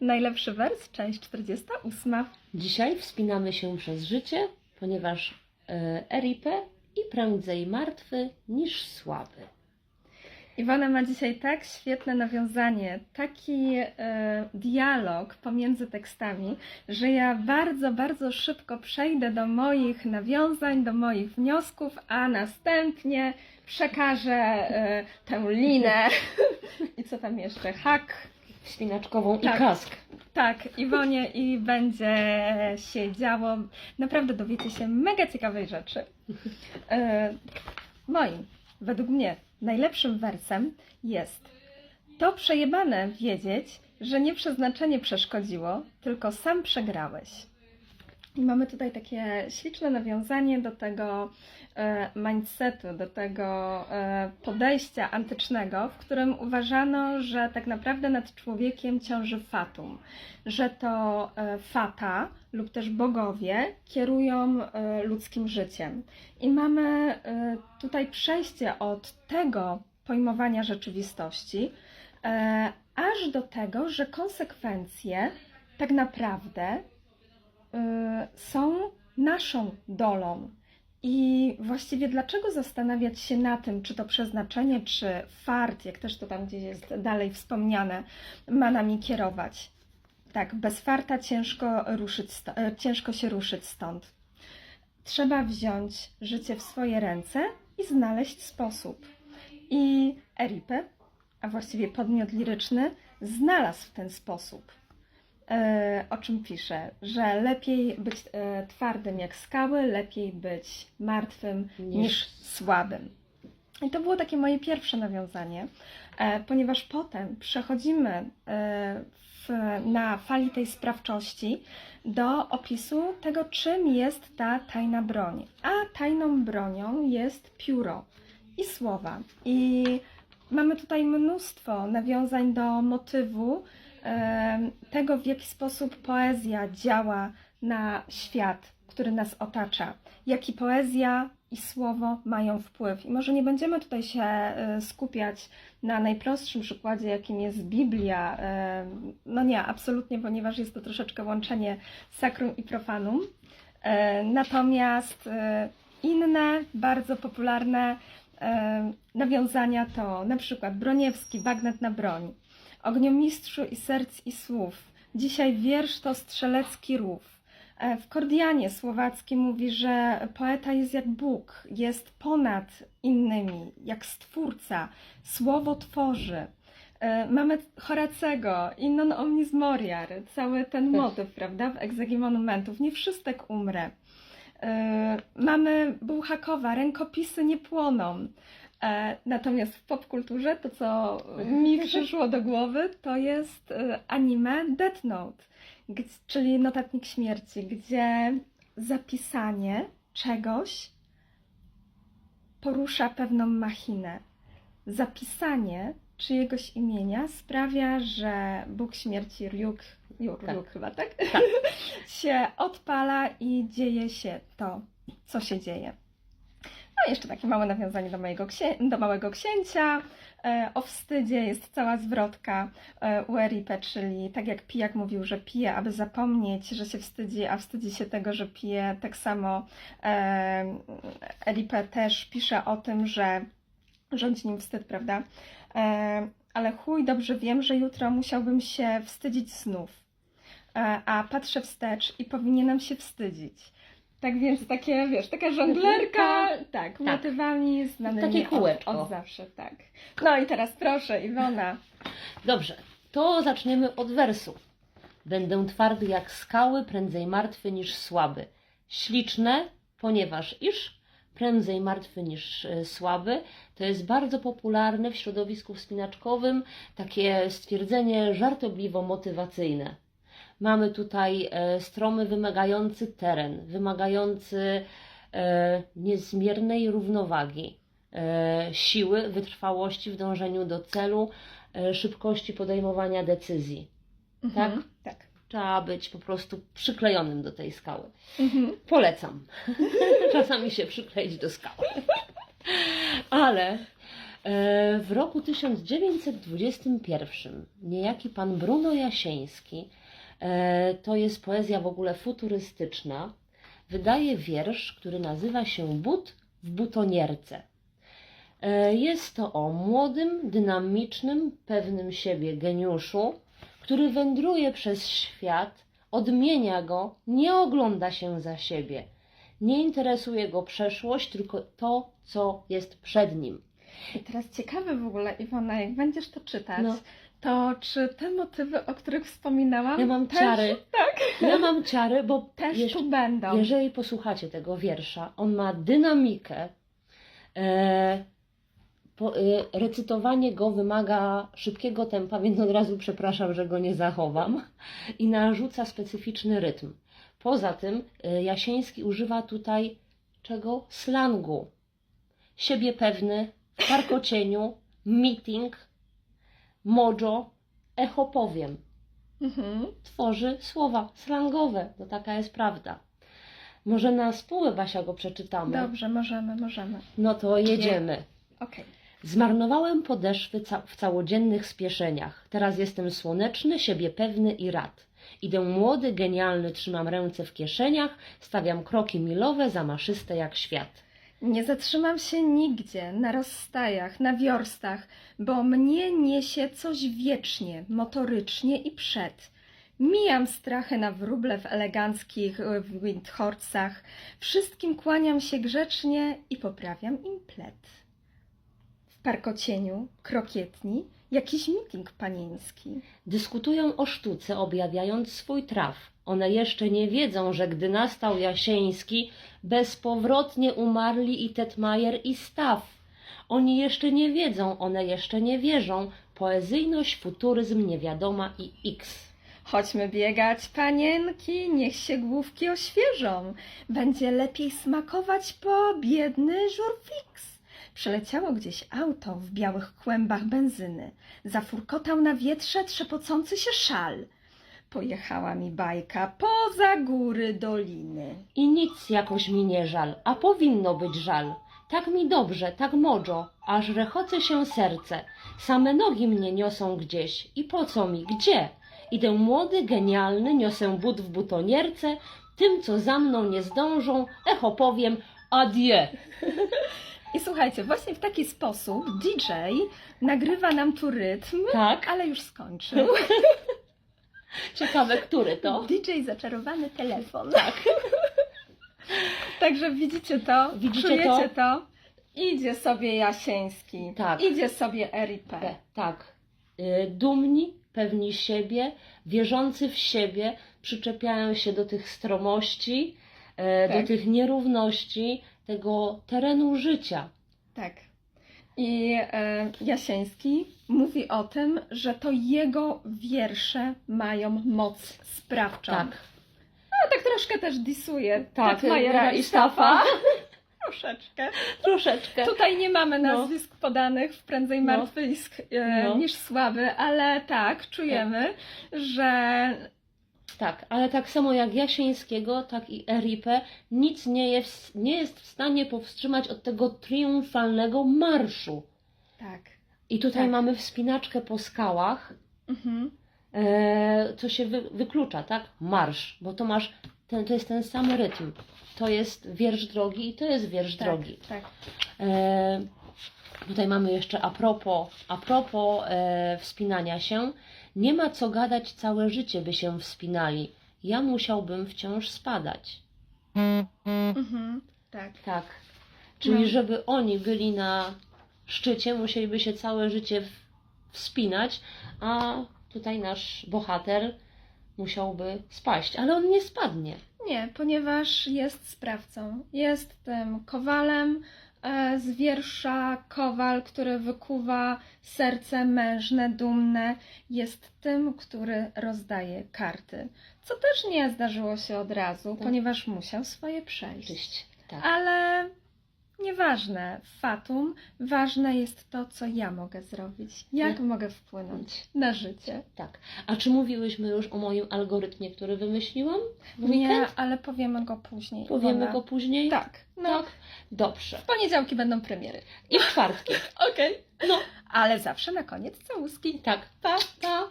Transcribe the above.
Najlepszy wers, część 48. Dzisiaj wspinamy się przez życie, ponieważ e, Eripe i prędzej martwy niż słaby. Iwona ma dzisiaj tak świetne nawiązanie, taki e, dialog pomiędzy tekstami, że ja bardzo, bardzo szybko przejdę do moich nawiązań, do moich wniosków, a następnie przekażę e, tę linę i co tam jeszcze, hak, Wspinaczkową Tak. i kask. tak, Iwonie i będzie się działo. Naprawdę dowiecie się mega ciekawej rzeczy. E, moim, według mnie, najlepszym wersem jest to przejebane wiedzieć, że nie przeznaczenie przeszkodziło, tylko sam przegrałeś. I mamy tutaj takie śliczne nawiązanie do tego e, mindsetu, do tego e, podejścia antycznego, w którym uważano, że tak naprawdę nad człowiekiem ciąży fatum, że to e, fata lub też bogowie kierują ludzkim życiem. I mamy tutaj przejście od tego pojmowania rzeczywistości, aż do tego, że konsekwencje tak naprawdę są naszą dolą. I właściwie dlaczego zastanawiać się na tym, czy to przeznaczenie, czy fart, jak też to tam gdzieś jest dalej wspomniane, ma nami kierować? Tak, bez farta ciężko, ruszyć e, ciężko się ruszyć stąd. Trzeba wziąć życie w swoje ręce i znaleźć sposób. I Eripe, a właściwie podmiot liryczny, znalazł ten sposób o czym pisze, że lepiej być e, twardym jak skały, lepiej być martwym niż, Niż- słabym. I to było takie moje pierwsze nawiązanie, e, ponieważ potem przechodzimy e, w, na fali tej sprawczości do opisu tego, czym jest ta tajna broń. A tajną bronią jest pióro i słowa. I mamy tutaj mnóstwo nawiązań do motywu, tego, w jaki sposób poezja działa na świat, który nas otacza, jaki poezja i słowo mają wpływ. I może nie będziemy tutaj się e, skupiać na najprostszym przykładzie, jakim jest Biblia. No nie, absolutnie, ponieważ jest to troszeczkę łączenie sakrum i profanum. Natomiast e, inne, bardzo popularne nawiązania to na przykład Broniewski, Bagnet na broń, Ogniomistrzu i serc i słów. Dzisiaj wiersz to strzelecki rów. E, W Kordianie słowackim mówi, że poeta jest jak Bóg, jest ponad innymi, jak stwórca, słowo tworzy. E, Mamy Horacego i non omnis moriar, cały ten motyw, prawda, w egzegi monumentów. Nie wszystek umrę. E, Mamy Bułhakowa, rękopisy nie płoną. E, Natomiast w popkulturze to, co mi przyszło do głowy, to jest e, anime Death Note, czyli notatnik śmierci, gdzie zapisanie czegoś porusza pewną machinę. Zapisanie czyjegoś imienia sprawia, że Bóg śmierci Ryuk, Ryuk, Tak. Chyba, tak? Tak. się odpala i dzieje się to, co się dzieje. No i jeszcze takie małe nawiązanie do, mojego do małego księcia. E, o wstydzie jest cała zwrotka e, u Eripe, czyli tak jak pijak mówił, że pije, aby zapomnieć, że się wstydzi, a wstydzi się tego, że pije. Tak samo e, Eripe też pisze o tym, że rządzi nim wstyd, prawda? E, ale chuj, dobrze wiem, że jutro musiałbym się wstydzić znów. E, a patrzę wstecz i powinienem się wstydzić. Tak więc takie, wiesz, taka żonglerka, tak, motywami znanymi Takie od, kółeczko. od zawsze, tak. No i teraz proszę, Iwona. Dobrze, to zaczniemy od wersu. Będę twardy jak skały, prędzej martwy niż słaby. Śliczne, ponieważ iż prędzej martwy niż e, słaby, to jest bardzo popularne w środowisku wspinaczkowym takie stwierdzenie żartobliwo-motywacyjne. Mamy tutaj e, stromy wymagający teren, wymagający e, niezmiernej równowagi, e, siły, wytrwałości w dążeniu do celu, szybkości podejmowania decyzji. Tak? Mhm, tak. Trzeba być po prostu przyklejonym do tej skały. Mhm. Polecam. Czasami się przykleić do skały. Ale W roku 1921 niejaki pan Bruno Jasieński, to jest poezja w ogóle futurystyczna, wydaje wiersz, który nazywa się But w butonierce. E, Jest to o młodym, dynamicznym, pewnym siebie geniuszu, który wędruje przez świat, odmienia go, nie ogląda się za siebie. Nie interesuje go przeszłość, tylko to, co jest przed nim. I teraz ciekawe w ogóle, Iwona, jak będziesz to czytać, No. To czy te motywy, o których wspominałam, Ja mam też, ciary. Tak, Ja mam ciary, bo też jeż- tu będą. jeżeli posłuchacie tego wiersza, on ma dynamikę. E, po, e, recytowanie go wymaga szybkiego tempa, więc od razu przepraszam, że go nie zachowam. I narzuca specyficzny rytm. Poza tym e, Jasieński używa tutaj czego? Slangu. Siebie pewny, w parkocieniu, meeting, mojo, echo powiem Mhm. tworzy słowa slangowe. To taka jest prawda. Może na spółę Basia go przeczytamy. Dobrze, możemy, możemy. No to jedziemy. Okej. Zmarnowałem podeszwy ca- w całodziennych spieszeniach. Teraz jestem słoneczny, siebie pewny i rad. Idę młody, genialny, trzymam ręce w kieszeniach, stawiam kroki milowe, zamaszyste jak świat. Nie zatrzymam się nigdzie, na rozstajach, na wiorstach, bo mnie niesie coś wiecznie, motorycznie i przed. Mijam strachy na wróble w eleganckich e, windhorsach, wszystkim kłaniam się grzecznie i poprawiam im plet. W parkocieniu, krokietni, jakiś meeting panieński. Dyskutują o sztuce, objawiając swój traf. One jeszcze nie wiedzą, że gdy nastał Jasieński, bezpowrotnie umarli i Tetmajer i Staw. Oni jeszcze nie wiedzą, one jeszcze nie wierzą. Poezyjność, futuryzm, niewiadoma i X. Chodźmy biegać, panienki, niech się główki oświeżą. Będzie lepiej smakować po biedny żurfix. Przeleciało gdzieś auto w białych kłębach benzyny. Zafurkotał na wietrze trzepocący się szal. Pojechała mi bajka poza góry doliny. I nic jakoś mi nie żal, a powinno być żal. Tak mi dobrze, tak modzo, aż rechoce się serce. Same nogi mnie niosą gdzieś. I po co mi? Gdzie? Idę młody, genialny, niosę but w butonierce. Tym, co za mną nie zdążą, echo powiem adieu. I słuchajcie, właśnie w taki sposób DJ nagrywa nam tu rytm, Tak? ale już skończył. Ciekawe, który to? DJ zaczarowany telefon. Tak. Także widzicie to, Widzicie czujecie to? Idzie sobie Jasieński, Tak. idzie sobie RIP. Tak. Y, Dumni, pewni siebie, wierzący w siebie, przyczepiają się do tych stromości, e, Tak. do tych nierówności, tego terenu życia. Tak. I e, Jasieński mówi o tym, że to jego wiersze mają moc sprawczą. Tak. A tak troszkę też disuje Tak, Tetmajera Majera i Staffa. Troszeczkę. Troszeczkę. Tutaj nie mamy No. nazwisk podanych w prędzej No. martwysk e, No. niż słaby, ale tak, czujemy, że Tak, ale tak samo jak Jasieńskiego, tak i Eripę, nic nie jest, nie jest w stanie powstrzymać od tego triumfalnego marszu. tak. I tutaj Tak. mamy wspinaczkę po skałach, Mhm. e, co się wy, wyklucza, tak? Marsz, bo to masz, ten, to jest ten sam rytm. To jest wiersz drogi i to jest wiersz Tak, drogi. tak. E, tutaj mamy jeszcze a propos, a propos e, wspinania się. Nie ma co gadać całe życie, by się wspinali. Ja musiałbym wciąż spadać. Mhm. Tak. Tak. Czyli No. żeby oni byli na szczycie, musieliby się całe życie wspinać, a tutaj nasz bohater musiałby spaść, ale on nie spadnie. Nie, ponieważ jest sprawcą. Jest tym kowalem z wiersza Kowal, który wykuwa serce mężne, dumne. Jest tym, który rozdaje karty. Co też nie zdarzyło się od razu, Tak. ponieważ musiał swoje przejść. Tak. Ale nieważne, fatum, ważne jest to, co ja mogę zrobić. Jak Nie. mogę wpłynąć na życie. tak. A czy mówiłyśmy już o moim algorytmie, który wymyśliłam? w Nie, weekend? ale powiemy go później. Powiemy Iwona. go później? Tak. No, Tak. Dobrze. W poniedziałki będą premiery. I w czwartki. Okej. No, Ale zawsze na koniec całuski. tak. Pa! Pa.